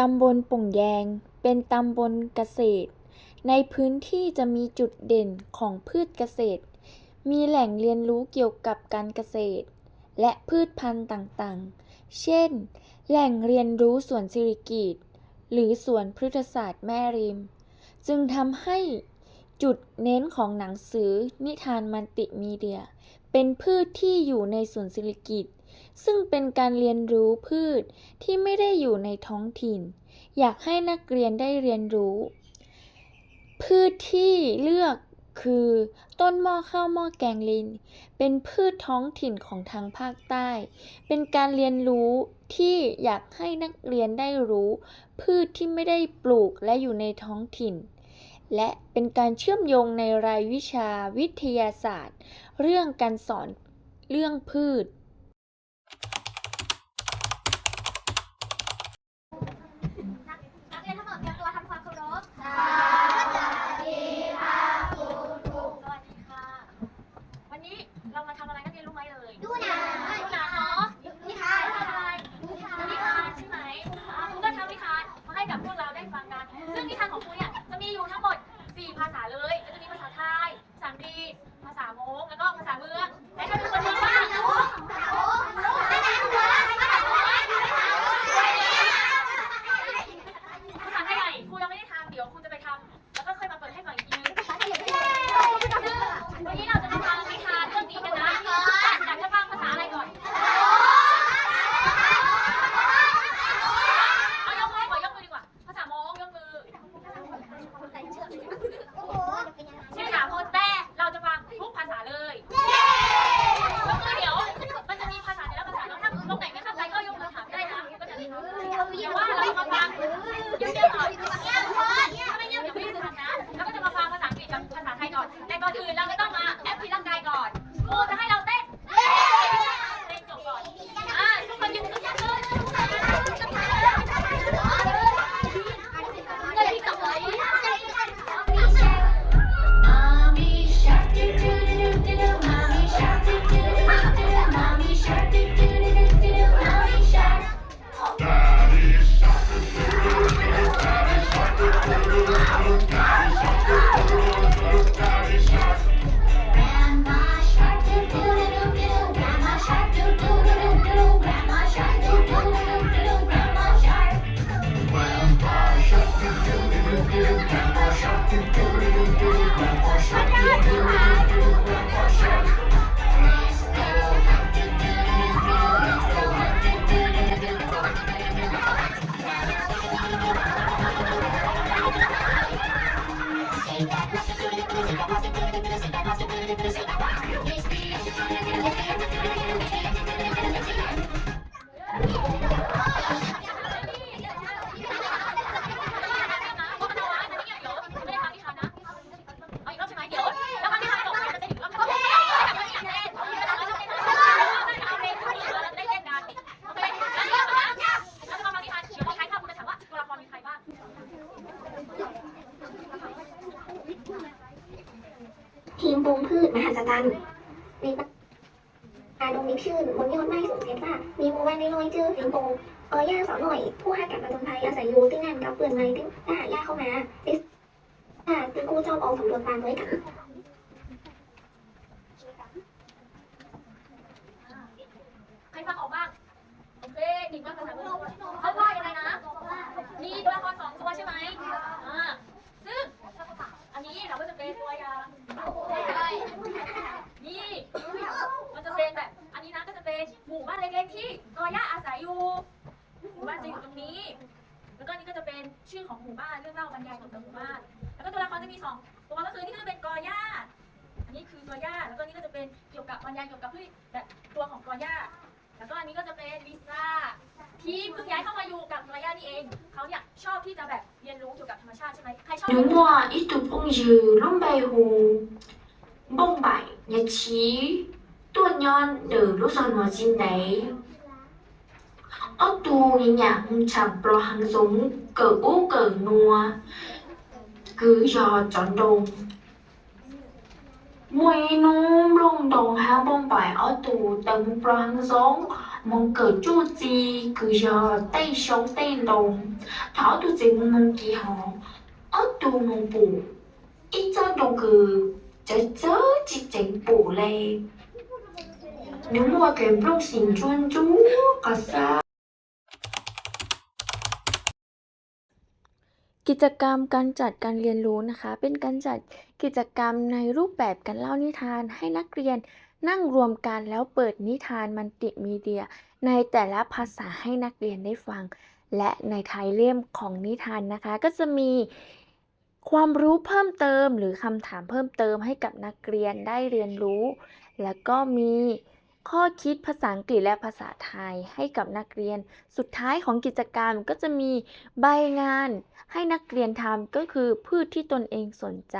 ตำบลป่งแยง เป็นตำบลเกษตร ในพื้นที่จะมีจุดเด่นของพืชเกษตร มีแหล่งเรียนรู้เกี่ยวกับการเกษตร และพืชพันธุ์ต่างๆ เช่น แหล่งเรียนรู้สวนสิริกิตหรือสวนพฤกษศาสตร์แม่ริม จึงทำให้จุดเน้นของหนังสือนิทานมัลติมีเดีย เป็นพืชที่อยู่ในสวนสิริกิต ซึ่งเป็นการเรียนรู้พืชที่ไม่ได้อยู่ในท้องถิ่น อยากให้นักเรียนได้เรียนรู้ พืชที่เลือกคือต้นหม้อข้าวหม้อแกงลิน เป็นพืชท้องถิ่นของทางภาคใต้ เป็นการเรียนรู้ที่อยากให้นักเรียนได้รู้ พืชที่ไม่ได้ปลูกและอยู่ในท้องถิ่น และเป็นการเชื่อมโยงในรายวิชาวิทยาศาสตร์ เรื่องการสอนเรื่องพืช yeah, yeah. Thank you. ทีมปรุงพืชมหัศจรรย์ในอาดงมีชื่อบนยอดไม้สูงเซนว่ามีหมู่บ้านน้อยๆชื่อสิงโปงเออย่าสอนหน่อย ผู้ให้กับประจนภัยอาศัยอยู่ที่นั่นกับเปื่อนไม้ที่ถ้าหาย่าเข้ามาดิสค่ะคือกูชอบเอาสำรวจปางไว้กันใครฟังออกบ้างโอเคหนึ่งว่าภาษามือเขาว่ายังไงนะมีตัวละครสองตัวใช่ไหมอ่าซึ่งอันนี้เราก็จะเป็นตัวอย่าง นี่ มันจะเป็นแบบ อันนี้นะก็จะ หมู่บ้านเล็กๆที่กอย่าอาศัยอยู่หมู่บ้านจะอยู่ตรงนี้ แล้วก็นี่ก็จะเป็นชื่อของหมู่บ้านเรื่องเล่าบรรยายเกี่ยวกับหมู่บ้าน แล้วก็ตัวละครจะมีสองตัวก็คือนี่ก็จะเป็นกอย่าอันนี้คือกอย่าแล้วก็นี่ก็จะเป็นเกี่ยวกับบรรยายเกี่ยวกับที่แบบตัวของกอย่าแล้วก็อันนี้ก็จะเป็นลิซ่าที่เพิ่งย้ายเข้ามาอยู่กับกอย่านี่เองเขาเนี่ยชอบที่จะแบบเรียนรู้เกี่ยวกับธรรมชาติใช่ไหมใครชอบ 영화 이두 봉지 롬베호 몽바이 예치 tua nhon đờ lúc rồi nó xin đấy. Ốc tu nghe nhà hung chẳng pro hàng giống cờ u cờ nua, cứ do chọn đồng mùi nu lung đồng hàng bông bài ốc tu tầng pro hàng giống mong cờ chu chi, cứ do tay sống tay đồng thảo tu gì mong mong kỳ họ, ốc tu mong bù, ít cho đồng cử chớ chớ chỉ chỉnh bù lên lê nếu mua cái blog xin chuyên chú cả sao กิจกรรมการจัดการเรียนรู้นะคะ เป็นการจัดกิจกรรมในรูปแบบการเล่านิทานให้นักเรียนนั่งรวมกันแล้วเปิดนิทานมัลติมีเดีย ในแต่ละภาษาให้นักเรียนได้ฟัง และในท้ายเล่มของนิทานนะคะ ก็จะมีความรู้เพิ่มเติมหรือคำถามเพิ่มเติมให้กับนักเรียนได้เรียนรู้ แล้วก็มี ข้อคิดภาษาอังกฤษและภาษาไทยให้กับนักเรียน สุดท้ายของกิจกรรมก็จะมีใบงานให้นักเรียนทำก็คือพืชที่ตนเองสนใจ